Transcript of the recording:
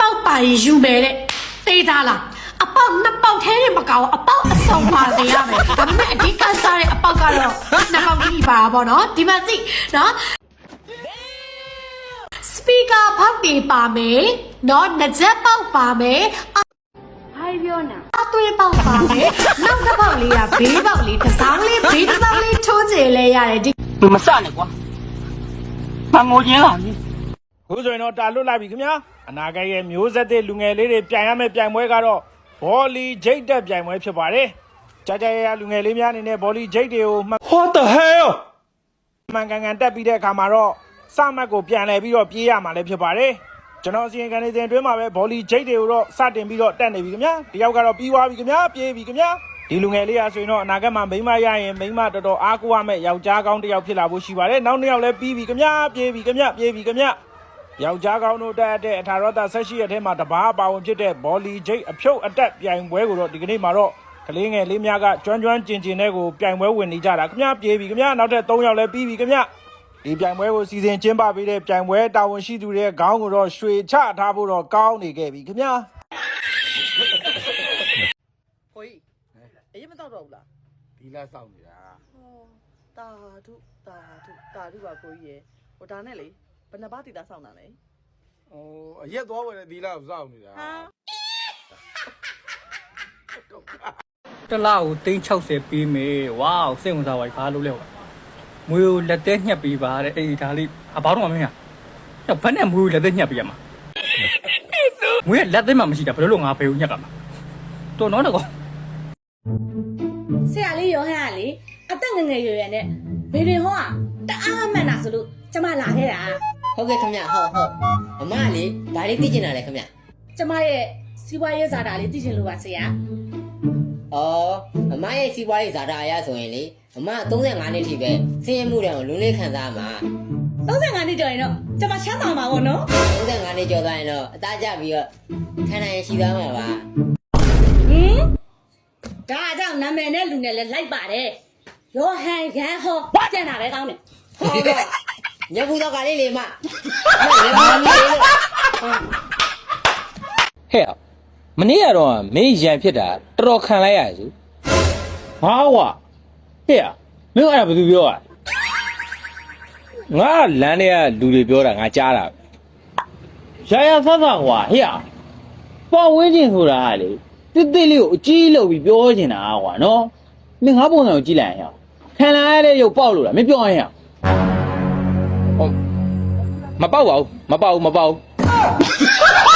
နှစ်ပေါက်ပါရင်ယူမယ်တဲ့သိသားလားအပေါက်နှစ်ပေါက်ထဲနဲ့မကောင်အပေါက်အစုံပါစေရမယ်ဒါပေမဲ့အဓိကစားတဲ့အပေါက်ကတော့နှစ်ပေါက်ကြီးပါပါတော့ဒီမှာကြည့်နော် speaker ဖောက်တွေပါမယ်နော်ငကြက်ပေါက်ပါမယ်ိုင်းပြောနာအသွေးပေါက်ပါမယ်နောက်တစ်ပေါက်လေးကဘေးပေါက်လေးတစ်စောင်းလေးဘေးတစ်စောင်းလေးထိုးကျင်လဲရတယ်ဒီမစနဲ့ကွာမငိုခြင်းလား ခုဆိုရင်တော့တာလွတ်လိုက်ပြီခင်ဗျာအနာဂတ်ရဲ့မျိုးဆက်တဲ့လူငယ်လေးတွေပြိုင်ရမယ့်ပြိုင်ပွဲကတော့ဘောလီဂျိတ်တက်ပြိုင်ပွဲဖြစ်ပါတယ်ကြာကြာရရလူငယ်လေးများအနေနဲ့ဘောလီဂျိတ်တွေကိုမှန် What the hell မှန်ကန်ကန်တက်ပြီးတဲ့အခါမှာတော့စမတ်ကိုပြန်လဲပြီးတော့ပြေးရမှာလည်းဖြစ်ပါတယ်ကျွန်တော်အစီရင်ခံနေစဉ်အတွင်းမှာပဲဘောလီဂျိတ်တွေကိုတော့စတင်ပြီးတော့တက်နေပြီခင်ဗျာဒီယောက်ကတော့ပြီးသွားပြီခင်ဗျာပြေးပြီခင်ဗျာဒီလူငယ်လေးအားဆိုရင်တော့အနာဂတ်မှာမိန်းမရရင်မိန်းမတော်တော်အားကိုးရမယ့်ယောက်ျားကောင်းတစ်ယောက်ဖြစ်လာဖို့ရှိပါတယ်နောက်နှစ်ယောက်လည်းပြီးပြီခင်ဗျာပြေးပြီခင်ဗျာပြေးပြီခင်ဗျာ ယောက်ျားကောင်းတို့တက်အပ်တဲ့အထာရတဆက်ရှိရတဲ့မှာတပားပါဝင်ဖြစ်တဲ့ဘောလီဂျိတ်အဖြုတ်အတက်ပြိုင်ပွဲကိုတော့ဒီကနေ့မှာတော့ကလေးငယ်လေးများကကျွမ်းကျွမ်းကျင်ကျင်တဲ့ကိုပြိုင်ပွဲဝင်နေကြတာခင်ဗျာပြေးပြီခင်ဗျာနောက်ထပ်3ယောက်လည်းပြီးပြီခင်ဗျာဒီပြိုင်ပွဲကိုစီစဉ်ကျင်းပပေးတဲ့ပြိုင်ပွဲတာဝန်ရှိသူတွေရဲ့ခေါင်းကိုတော့ရွှေချထားဖို့တော့ကောင်းနေခဲ့ပြီခင်ဗျာကိုကြီးအေးမတော့တော့ဘူးလားဒီလားစောင့်နေတာဟောတာထုတာထုတာထုပါကိုကြီးရယ်ဟိုဒါနဲ့လေ ဘယ်နှပါးတီတာစောင့်တာလဲဟိုအရက်သွားဝယ်တဲ့ဒီလားကိုစောင့်နေတာဟာတစ်လောက်ကို360ပေးမယ်ဝါးစိတ်ဝင်စားပါဘာလို့လဲဟောမွေကိုလက်သေးညှက်ပေးပါတဲ့အေးဒါလေးအဘောင်းတော့မင်းရဘယ်နဲ့မွေကိုလက်သေးညှက်ပေးရမှာမွေကလက်သေးမှမရှိတာဘယ်လိုလုပ်ငါဖေကိုညှက်ကမှာတော်တော့တော့ဆရာလေးရောဟန်းကလေအသက်ငယ်ငယ်ရွယ်ရွယ်နဲ့ဘေဘင်ဟောကတအားမှန်တာဆိုလို့ကျမလာခဲ့တာ ဟုတ်ကဲ့ခင်ဗျဟုတ်ဟုတ်အမကလေဒါလေးသိကျင်တာလေခင်ဗျကျမရဲ့စီးပွားရေးဇာတာလေးသိချင်လို့ပါဆရာဩအမရဲ့စီးပွားရေးဇာတာအရဆိုရင်လေအမ35နှစ်ထိပဲဆင်းရဲမှုတွေကိုလုံးလေးခံစားမှာ35နှစ်ကျော်ရင်တော့ကျမချမ်းသာမှာပေါ့နော်35နှစ်ကျော်သွားရင်တော့အသားကျပြီးတော့ခံနိုင်ရရှိသွားမှာပါဟင်ဒါကြောင့်နာမည်နဲ့လူနဲ့လည်းလိုက်ပါတယ်ရောဟန်ရန်ဟောကြံ့တာပဲကောင်းတယ်ဟုတ်ကဲ့ ညဘူးတော့ကလေးလေးမအမညဘူးလေးလို့ဟဲ့မနေ့ကတော့မင်းရန်ဖြစ်တာတော်တော်ခံလိုက်ရစုဟာကွာဟဲ့မင်းအဲ့ဒါဘာသူပြောอ่ะငါလမ်းထဲကလူတွေပြောတာငါကြားတာရရဆဆကွာဟဲ့ပေါ်ဝင်းကျင်ဆိုတာကလေတစ်တစ်လေးကိုအကြီးလုပ်ပြီးပြောနေတာကွာနော်မင်းငါပုံစံကိုကြည့်လိုက်ရင်ဟဲ့ခံလာရတဲ့ရုပ်ပေါက်လို့လားမင်းပြောရင်ဟဲ့ဟော မပေါက်ပါဘူးမပေါက်ဘူးမပေါက်ဘူး